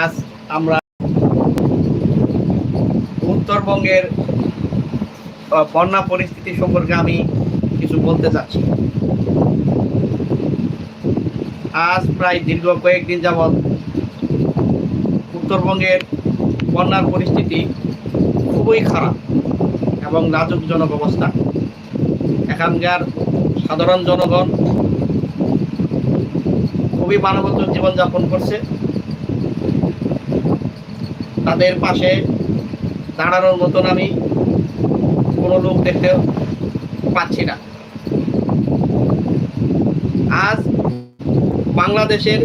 আজ আমরা উত্তরবঙ্গের বন্যা পরিস্থিতি সম্পর্কে আমি কিছু বলতে চাচ্ছি। আজ প্রায় দীর্ঘ কয়েকদিন যাবৎ উত্তরবঙ্গের বন্যার পরিস্থিতি খুবই খারাপ এবং নাজুকজনক অবস্থা। এখানকার সাধারণ জনগণ খুবই মানবত জীবনযাপন করছে। তাদের পাশে দাঁড়ানোর মতন আমি কোনো লোক দেখতে পাচ্ছি না। আজ বাংলাদেশের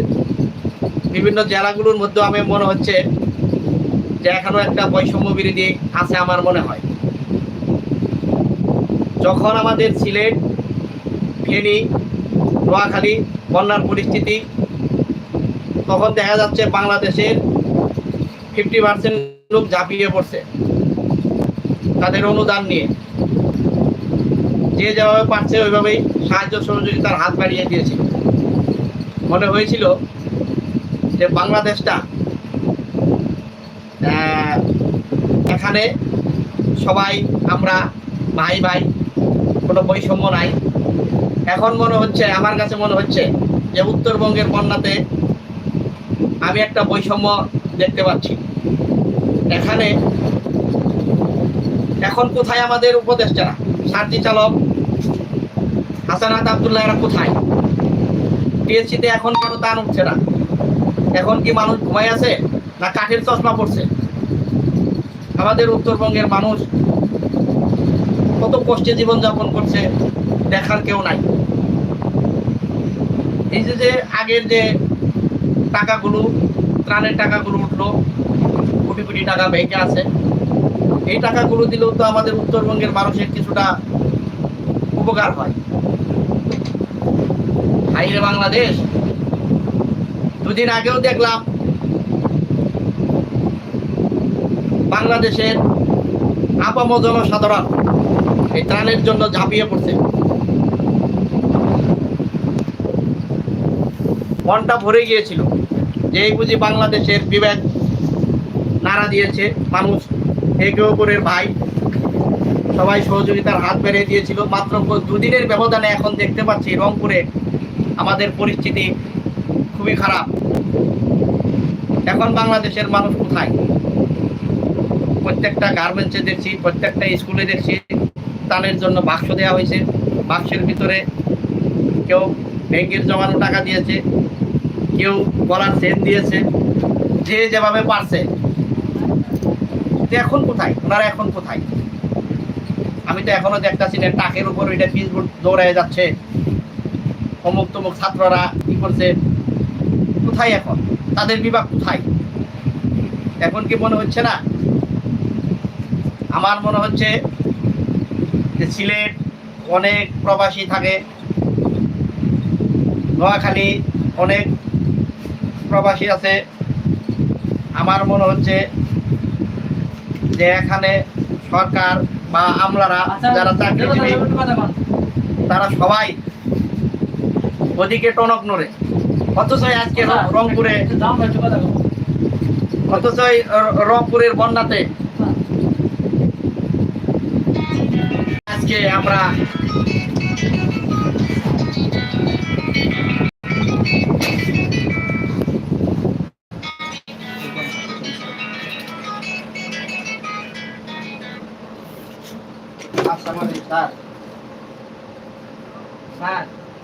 বিভিন্ন জেলাগুলোর মধ্যে আমি মনে হচ্ছে যে এখনও একটা বৈষম্য বিরোধী আছে আমার মনে হয়। যখন আমাদের সিলেট, ফেনী, নোয়াখালী বন্যার পরিস্থিতি, তখন দেখা যাচ্ছে বাংলাদেশের ফিফটি পার্সেন্ট লোক ঝাঁপিয়ে পড়ছে তাদের অনুদান নিয়ে। যে যেভাবে পারছে ওইভাবেই সাহায্য সহযোগিতার হাত বাড়িয়ে দিয়েছে। মনে হয়েছিল যে বাংলাদেশটা এখানে সবাই, আমরা, ভাই ভাই, কোনো বৈষম্য নাই। এখন মনে হচ্ছে, আমার কাছে মনে হচ্ছে যে উত্তরবঙ্গের বন্যাতে আমি একটা বৈষম্য দেখতে পাচ্ছি। এখানে এখন কোথায় আমাদের উপদেষ্টারা? সারজি চালক হাসানাত আবদুল্লাহ, এরা কোথায়? টিএসসিতে এখন কেন দান উঠছে না? এখন কি মানুষ ঘুমাই আছে না কাঠের চশমা পড়ছে? আমাদের উত্তরবঙ্গের মানুষ কত কষ্টে জীবনযাপন করছে দেখার কেউ নাই। এই যে আগের যে টাকাগুলো ত্রাণের টাকাগুলো উঠল, কোটি কোটি টাকা ব্যাংকে আছে। এই টাকাগুলো দিলেও তো আমাদের উত্তরবঙ্গের মানুষের কিছুটা উপকার হয়। হাইরে বাংলাদেশ, দুদিন আগেও দেখলাম বাংলাদেশের আপাম জনসাধারণ এই ত্রাণের জন্য ঝাঁপিয়ে পড়ছে। মনটা ভরে গিয়েছিল। এই বুঝি বাংলাদেশের বিবেক নাড়া দিয়েছে, মানুষ, একে অপরের ভাই। সবাই সহযোগিতার হাত বেড়ে দিয়েছিল। মাত্র দুদিনের ব্যবধানে এখন দেখতে পাচ্ছি রংপুরে আমাদের পরিস্থিতি খুবই খারাপ। এখন বাংলাদেশের মানুষ কোথায়? প্রত্যেকটা গার্মেন্টসে দেখছি, প্রত্যেকটা স্কুলে দেখছি তানের জন্য বাক্স দেওয়া হয়েছে। বাক্সের ভিতরে কেউ ব্যাংকের জমানো টাকা দিয়েছে। কেউ গলার সেন দিয়েছে, যে যেভাবে পারছে। এখন কোথায়? ওনারা এখন কোথায়? আমি তো এখনও দেখতাছি না টাকের উপর ওইটা পিস দৌড়ায় যাচ্ছে। অমুক তমুক ছাত্ররা কি করছে? কোথায় এখন? তাদের বিভাগ কোথায়? এখন কি মনে হচ্ছে না? আমার মনে হচ্ছে যে সিলেট অনেক প্রবাসী থাকে। নোয়াখালী অনেক প্রবাসী আছে আমার মনে হচ্ছে যে এখানে সরকার বা আমলারা যারা চাকরিজীবী তারা সবাই ওদিকে টনক নড়ে। অথচ আজকে রংপুরে অথচ রংপুরের বন্যাতে আজকে আমরা Samaritan. Saan?